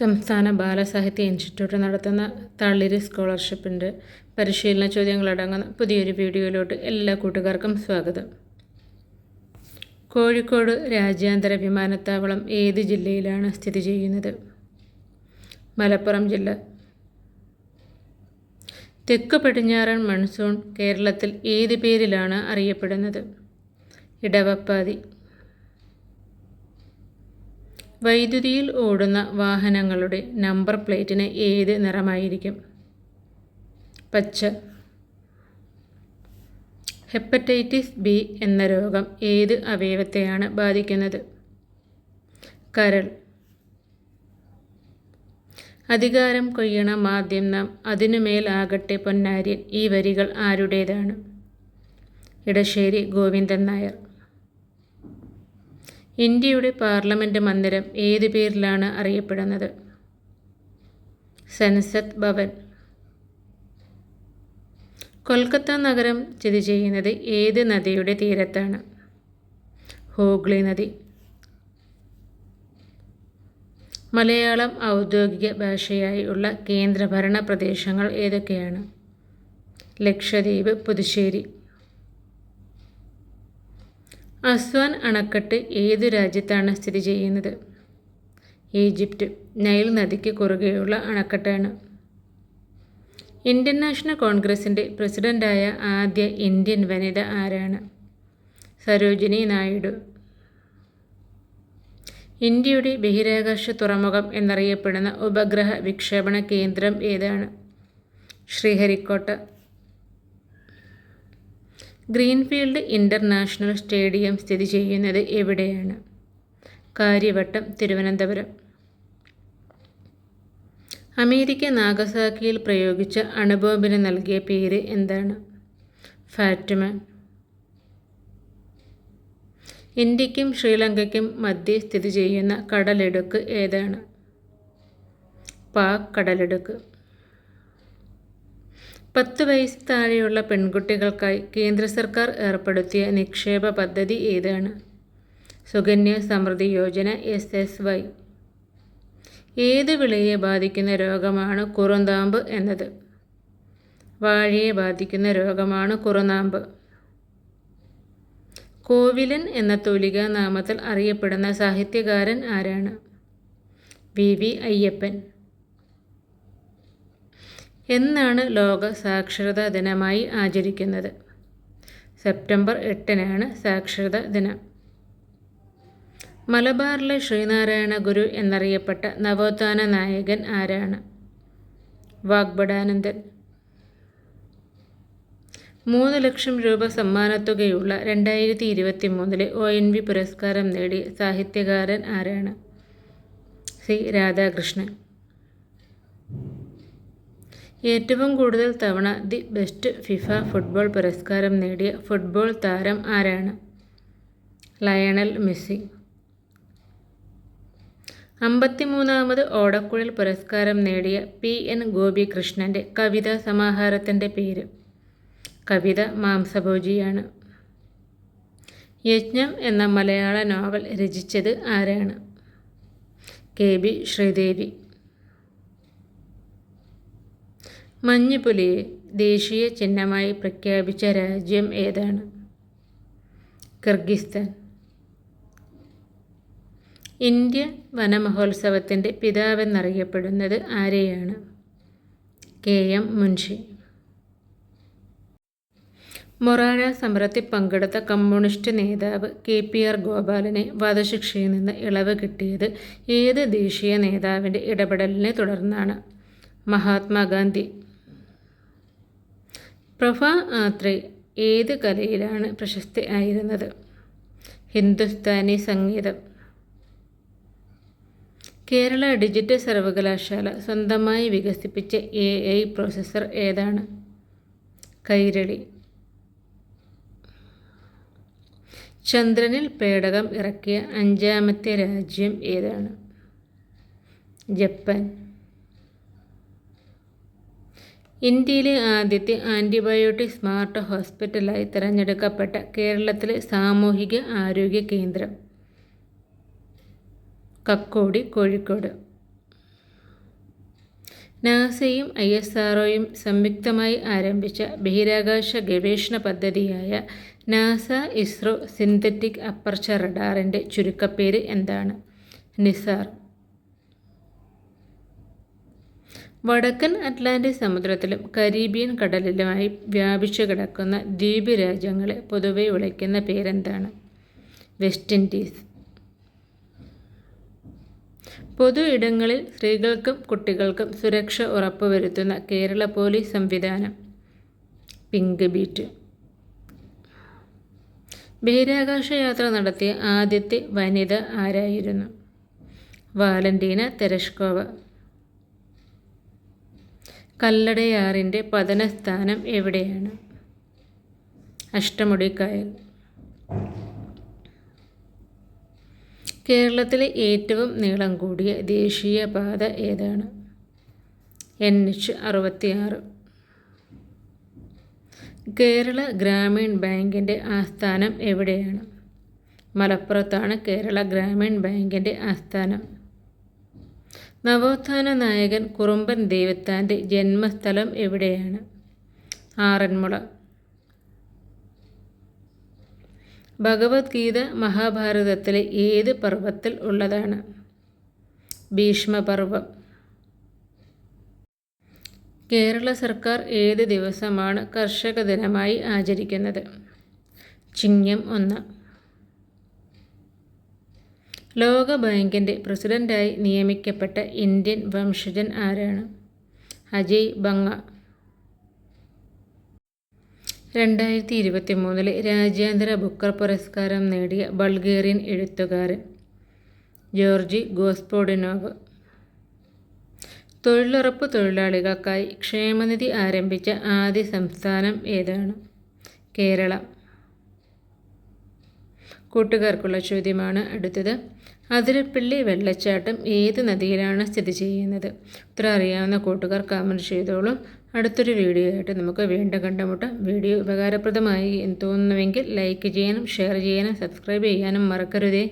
സംസ്ഥാന ബാലസാഹിത്യ ഇൻസ്റ്റിറ്റ്യൂട്ട് നടത്തുന്ന തളിര് സ്കോളർഷിപ്പിന്റെ പരിശീലന ചോദ്യങ്ങളടങ്ങുന്ന പുതിയൊരു വീഡിയോയിലോട്ട് എല്ലാ കൂട്ടുകാർക്കും സ്വാഗതം. കോഴിക്കോട് രാജ്യാന്തര വിമാനത്താവളം ഏത് ജില്ലയിലാണ് സ്ഥിതി ചെയ്യുന്നത്? മലപ്പുറം ജില്ല. തെക്ക് പടിഞ്ഞാറൻ മൺസൂൺ കേരളത്തിൽ ഏത് പേരിലാണ് അറിയപ്പെടുന്നത്? ഇടവപ്പാതി വൈദ്യുതിയിൽ ഓടുന്ന വാഹനങ്ങളുടെ നമ്പർ പ്ലേറ്റിന് ഏത് നിറമായിരിക്കും? പച്ച. ഹെപ്പറ്റൈറ്റിസ് ബി എന്ന രോഗം ഏത് അവയവത്തെയാണ് ബാധിക്കുന്നത്? കരൾ. അധികാരം കൊയ്യണ മാദ്യം നാം അതിനുമേലാകട്ടെ പൊന്നാര്യൻ ഈ വരികൾ ആരുടേതാണ്? ഇടശ്ശേരി ഗോവിന്ദൻ നായർ. ഇന്ത്യയുടെ പാർലമെന്റ് മന്ദിരം ഏത് പേരിലാണ് അറിയപ്പെടുന്നത്? സൻസദ് ഭവൻ. കൊൽക്കത്ത നഗരം സ്ഥിതി ചെയ്യുന്നത് ഏത് നദിയുടെ തീരത്താണ്? ഹൂഗ്ലി നദി. മലയാളം ഔദ്യോഗിക ഭാഷയായി ഉള്ള കേന്ദ്രഭരണ പ്രദേശങ്ങൾ ഏതൊക്കെയാണ്? ലക്ഷദ്വീപ് പുതുശ്ശേരി അസ്വാൻ അണക്കെട്ട് ഏതു രാജ്യത്താണ് സ്ഥിതി ചെയ്യുന്നത്? ഈജിപ്റ്റ് നൈൽ നദിക്ക് കുറുകെയുള്ള അണക്കെട്ടാണ്. ഇന്ത്യൻ നാഷണൽ കോൺഗ്രസിന്റെ പ്രസിഡന്റായ ആദ്യ ഇന്ത്യൻ വനിത ആരാണ്? സരോജിനി നായിഡു. ഇന്ത്യയുടെ ബഹിരാകാശ തുറമുഖം എന്നറിയപ്പെടുന്ന ഉപഗ്രഹ വിക്ഷേപണ കേന്ദ്രം ഏതാണ്? ശ്രീഹരിക്കോട്ട ഗ്രീൻഫീൽഡ് ഇന്റർനാഷണൽ സ്റ്റേഡിയം സ്ഥിതി ചെയ്യുന്നത് എവിടെയാണ്? കാര്യവട്ടം തിരുവനന്തപുരം. അമേരിക്ക നാഗസാക്കിയിൽ പ്രയോഗിച്ച അണുബോംബിന് നൽകിയ പേര് എന്താണ്? ഫാറ്റ്മാൻ. ഇന്ത്യക്കും ശ്രീലങ്കയ്ക്കും മധ്യേ സ്ഥിതി ചെയ്യുന്ന കടലിടുക്ക് ഏതാണ്? പാക് കടലിടുക്ക്. പത്ത് വയസ്സ് താഴെയുള്ള പെൺകുട്ടികൾക്കായി കേന്ദ്ര സർക്കാർ ഏർപ്പെടുത്തിയ നിക്ഷേപ പദ്ധതി ഏതാണ്? Sukanya Samriddhi Yojana S S Y ഏത് വിളയെ ബാധിക്കുന്ന രോഗമാണ് കുറുന്താമ്പ് എന്നത്? വാഴയെ ബാധിക്കുന്ന രോഗമാണ് കുറുനാമ്പ് കോവിലൻ എന്ന തൂലികാ നാമത്തിൽ അറിയപ്പെടുന്ന സാഹിത്യകാരൻ ആരാണ്? V V Ayyappan. എന്നാണ് ലോക സാക്ഷരതാ ദിനമായി ആചരിക്കുന്നത്. സെപ്റ്റംബർ എട്ടിനാണ് സാക്ഷരതാ ദിനം. മലബാറിലെ ശ്രീനാരായണ ഗുരു എന്നറിയപ്പെട്ട നവോത്ഥാന നായകൻ ആരാണ്? വാഗ്ബടാനന്ദൻ മൂന്ന് ലക്ഷം രൂപ സമ്മാനത്തുകയുള്ള രണ്ടായിരത്തി ഇരുപത്തി മൂന്നിലെ ഒ എൻ വി പുരസ്കാരം നേടിയ സാഹിത്യകാരൻ ആരാണ്? സി. രാധാകൃഷ്ണൻ. ഏറ്റവും കൂടുതൽ തവണ ദി ബെസ്റ്റ് ഫിഫ ഫുട്ബോൾ പുരസ്കാരം നേടിയ ഫുട്ബോൾ താരം ആരാണ്? Lionel Messi. അമ്പത്തിമൂന്നാമത് ഓടക്കുഴൽ പുരസ്കാരം നേടിയ പി എൻ ഗോപികൃഷ്ണന്റെ കവിതാ സമാഹാരത്തിന്റെ പേര്. കവിത മാംസഭോജിയാണ്. യജ്ഞം എന്ന മലയാള നോവൽ രചിച്ചത് ആരാണ്? K B Sridevi. മഞ്ഞുപുലിയെ ദേശീയ ചിഹ്നമായി പ്രഖ്യാപിച്ച രാജ്യം ഏതാണ്? കിർഗിസ്ഥാൻ. ഇന്ത്യ വനമഹോത്സവത്തിന്റെ പിതാവെന്നറിയപ്പെടുന്നത് ആരെയാണ്? കെ. എം. മുൻഷി. മൊറാഴ സമരത്തിൽ പങ്കെടുത്ത കമ്മ്യൂണിസ്റ്റ് നേതാവ് കെ. പി. ആർ. ഗോപാലനെ വധശിക്ഷയിൽ നിന്ന് ഇളവ് കിട്ടിയത് ഏത് ദേശീയ നേതാവിന്റെ ഇടപെടലിനെ തുടർന്നാണ്? മഹാത്മാഗാന്ധി. പ്രഭ ആത്രേ ഏത് കലയിലാണ് പ്രശസ്തി ആയിരുന്നത്? ഹിന്ദുസ്ഥാനി സംഗീതം. കേരള ഡിജിറ്റൽ സർവകലാശാല സ്വന്തമായി വികസിപ്പിച്ച എ ഐ പ്രോസസ്സർ ഏതാണ്? കൈരളി. ചന്ദ്രനിൽ പേടകം ഇറക്കിയ അഞ്ചാമത്തെ രാജ്യം ഏതാണ്? ജപ്പാൻ. ഇന്ത്യയിലെ ആദ്യത്തെ ആന്റിബയോട്ടിക് സ്മാർട്ട് ഹോസ്പിറ്റലായി തിരഞ്ഞെടുക്കപ്പെട്ട കേരളത്തിലെ സാമൂഹിക ആരോഗ്യ കേന്ദ്രം. കക്കോടി കോഴിക്കോട്. നാസയും ഐ എസ് ആർഒയും സംയുക്തമായി ആരംഭിച്ച ബഹിരാകാശ ഗവേഷണ പദ്ധതിയായ നാസ ഇസ്രോ സിന്തറ്റിക് അപ്പർച്ചർ റഡാറിന്റെ ചുരുക്കപ്പേര് എന്താണ്? നിസാർ. വടക്കൻ അറ്റ്ലാന്റിക് സമുദ്രത്തിലും കരീബിയൻ കടലിലുമായി വ്യാപിച്ചു കിടക്കുന്ന ദ്വീപ് രാജ്യങ്ങളെ പൊതുവെ വിളിക്കുന്ന പേരെന്താണ്? West Indies. പൊതു ഇടങ്ങളിൽ സ്ത്രീകൾക്കും കുട്ടികൾക്കും സുരക്ഷ ഉറപ്പുവരുത്തുന്ന കേരള പോലീസ് സംവിധാനം. Pink beat. ബഹിരാകാശ യാത്ര നടത്തിയ ആദ്യത്തെ വനിത ആരായിരുന്നു? Valentina Tereshkova. കല്ലടയാറിന്റെ പതനസ്ഥാനം എവിടെയാണ്? അഷ്ടമുടിക്കായൽ. കേരളത്തിലെ ഏറ്റവും നീളം കൂടിയ ദേശീയപാത ഏതാണ്? എൻ. എച്ച്. അറുപത്തിയാറ്. കേരള ഗ്രാമീൺ ബാങ്കിന്റെ ആസ്ഥാനം എവിടെയാണ്? മലപ്പുറത്താണ് കേരള ഗ്രാമീൺ ബാങ്കിന്റെ ആസ്ഥാനം. നവോത്ഥാന നായകൻ കുറുമ്പൻ ദൈവത്താന്റെ ജന്മസ്ഥലം എവിടെയാണ്? ആറന്മുള. ഭഗവത്ഗീത മഹാഭാരതത്തിലെ ഏത് പർവത്തിൽ ഉള്ളതാണ്? ഭീഷ്മപർവം കേരള സർക്കാർ ഏത് ദിവസമാണ് കർഷക ദിനമായി ആചരിക്കുന്നത്? ചിങ്ങം ഒന്ന്. ലോക ബാങ്കിന്റെ പ്രസിഡന്റായി നിയമിക്കപ്പെട്ട ഇന്ത്യൻ വംശജൻ ആരാണ്? അജയ് ബംഗ രണ്ടായിരത്തി ഇരുപത്തി മൂന്നിലെ രാജ്യാന്തര ബുക്കർ പുരസ്കാരം നേടിയ ബൾഗേറിയൻ എഴുത്തുകാരൻ ജോർജി ഗോസ്പോഡിനോവ്. തൊഴിലുറപ്പ് തൊഴിലാളികൾക്കായി ക്ഷേമനിധി ആരംഭിച്ച ആദ്യ സംസ്ഥാനം ഏതാണ്? കേരളം. കൂട്ടുകാർക്കുള്ള ചോദ്യമാണ് അടുത്തത്. അതിരപ്പള്ളി വെള്ളച്ചാട്ടം ഏത് നദിയിലാണ് സ്ഥിതി ചെയ്യുന്നത്? ഉത്തരം അറിയാവുന്ന കൂട്ടുകാർ കമന്റ് ചെയ്തോളൂ. അടുത്തൊരു വീഡിയോ ആയിട്ട് നമുക്ക് വീണ്ടും കണ്ടുമുട്ടാം. വീഡിയോ ഉപകാരപ്രദമായി എന്ന് തോന്നുന്നുവെങ്കിൽ ലൈക്ക് ചെയ്യാനും ഷെയർ ചെയ്യാനും സബ്സ്ക്രൈബ് ചെയ്യാനും മറക്കരുതേ.